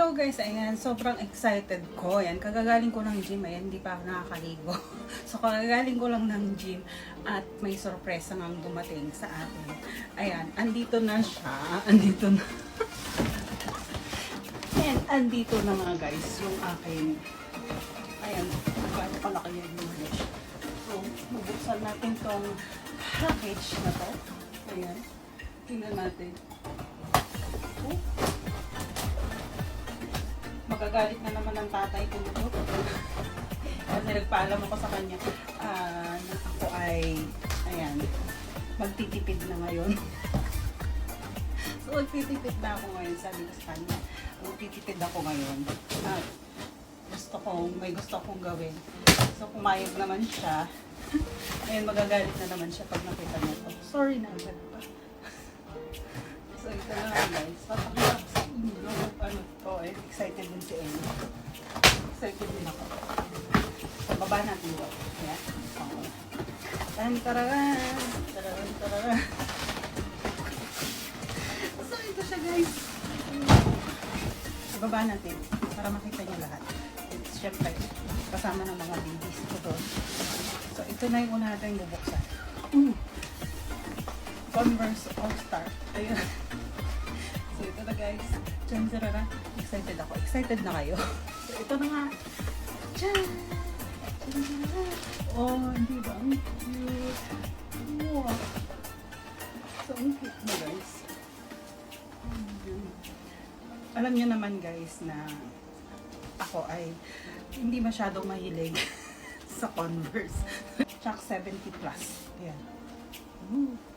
Hello guys, ayan, sobrang excited ko. Ayan, kagagaling ko ng gym, ayan, hindi pa ako nakakaligo. So, kagagaling ko lang ng gym at may sorpresa ngang dumating sa atin. Ayan, andito na siya. Andito na. ayan, andito na nga guys, yung akin. Ayan, gaano kalaki yung English. So, bubuksan natin tong package na to. Ayan, tingnan natin. Oh, magagalit na naman ang tatay ko nito. Kasi nagpaalam ako sa kanya ah, na ako ay, ayan, magtitipid na ngayon. so, magtitipid na ako ngayon. Sabi ko sa kanya, magtitipid ako ngayon. At gusto ko, may gusto akong gawin. So, pumayag naman siya. Ayun, magagalit na naman siya pag nakita niya to. Sorry na, agad pa. So, ito na nga guys. Papakita ko sa inyo yung ano to. Eh, excited din si Ellie. Excited din ako. So, baba natin ito. Ayan. Tan tararan. Tararan tararan. So, ito siya guys. Baba natin para makita niyo lahat. It's syempre kasama ng mga babies ko doon. So, ito na yung una natin bubuksan. Mm. Converse All-Star. Ayun. Guys. Diyan, sarara. Excited ako. Excited na kayo. So, ito na nga. Diyan! Oh, di ba? Ang cute. Wow. So, ang cute na guys. Alam niyo naman guys na ako ay hindi masyadong mahilig sa Converse. Chuck 70 plus. Ayan. Ooh.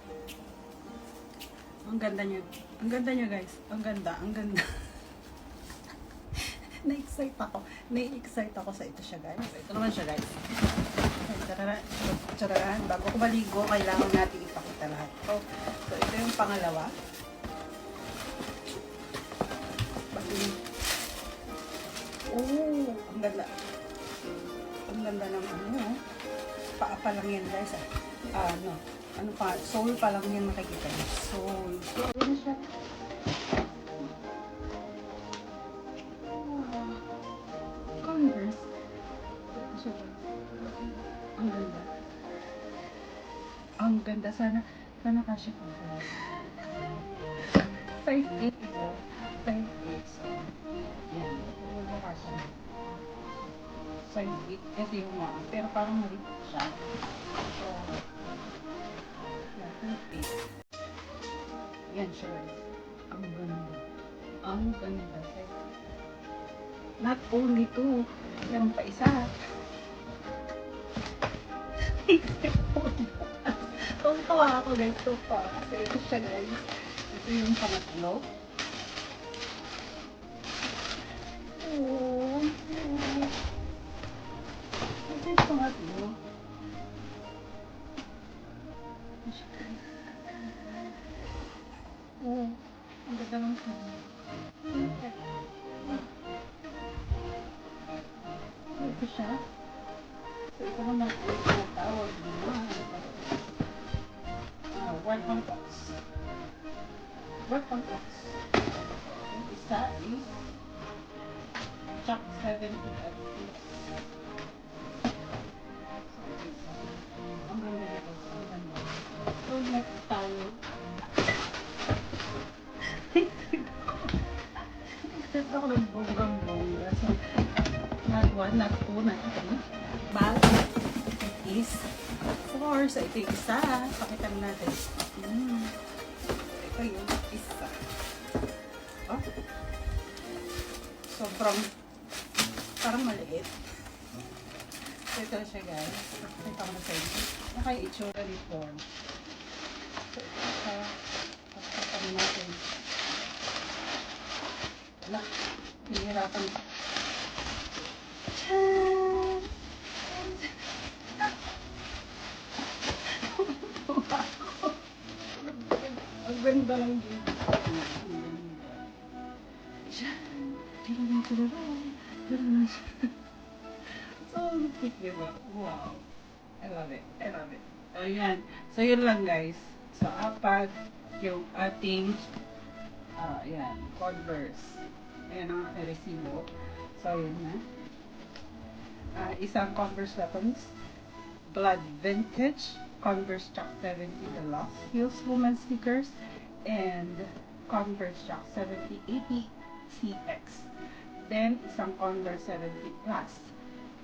Ang ganda niyo. Ang ganda niyo guys. Ang ganda. Ang ganda. Na-excite ako. Na-excite ako sa ito siya guys. Ito naman siya guys. Tararan. Tararan. Bago ko maligo, kailangan natin ipakita lahat. So, so ito yung pangalawa. Bago Oh, ang ganda. Ang ganda ng ano. Paa pa lang yan guys. Ah, ano. Ano pa, soul pa lang yan makikita. Soul. Sana, sana kasya ko. 5'8 ito. 5'8. So, yan. Wala kasya. 5'8. Ito yung mga. Pero parang maliit siya. So, yan. 5'8. Yan siya. Ang ganda. Ang ganda. Not only two. Meron pa isa. Tuwa ako guys. Tuwa. Kasi ito siya guys. Ito yung pangatlo. Oh. Ito yung pangatlo. Ito. Oh. Ang ganda ng kanya. Ito siya. Ito naman po welcome box. Welcome box. Yung isa is Chuck 70 at Ang ganda nito. Ang So, ito yung isa. Pakita natin. Hmm. Ito yung isa. Oh. Sobrang parang maliit. So, ito siya guys. Pakita ko na sa inyo. Yung itsura nito. So, ito. Pakita natin. Wala. Hinihirapan ko. Ang ganda lang din. So, cute diba? Wow. I love it. I love it. So, yan. So, yun lang guys. So, apat yung ating, ah, yan, Converse. Ayan ang resibo. So, yun na. Ah, isang Converse Weapons. Blood Vintage. Converse Chuck 70 the Deluxe. Heels Woman Sneakers. And Converse Chuck 70 80 CX. Then, isang Converse 70 Plus.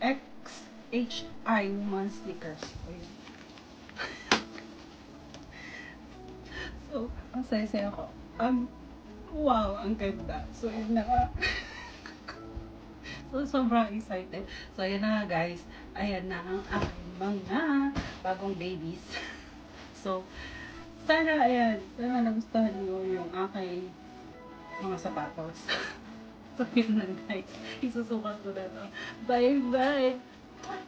XHI Woman Sneakers. Ayan. So, ang saya-saya ko. Ang, wow, ang ganda. So, yun na nga. so, sobrang excited. So, yun na guys. Ayan na ang aking mga bagong babies. so, sana, ayan, sana nagustuhan nyo yung aking mga sapatos. so, yun na, guys. Isusukat ko na to. Bye-bye!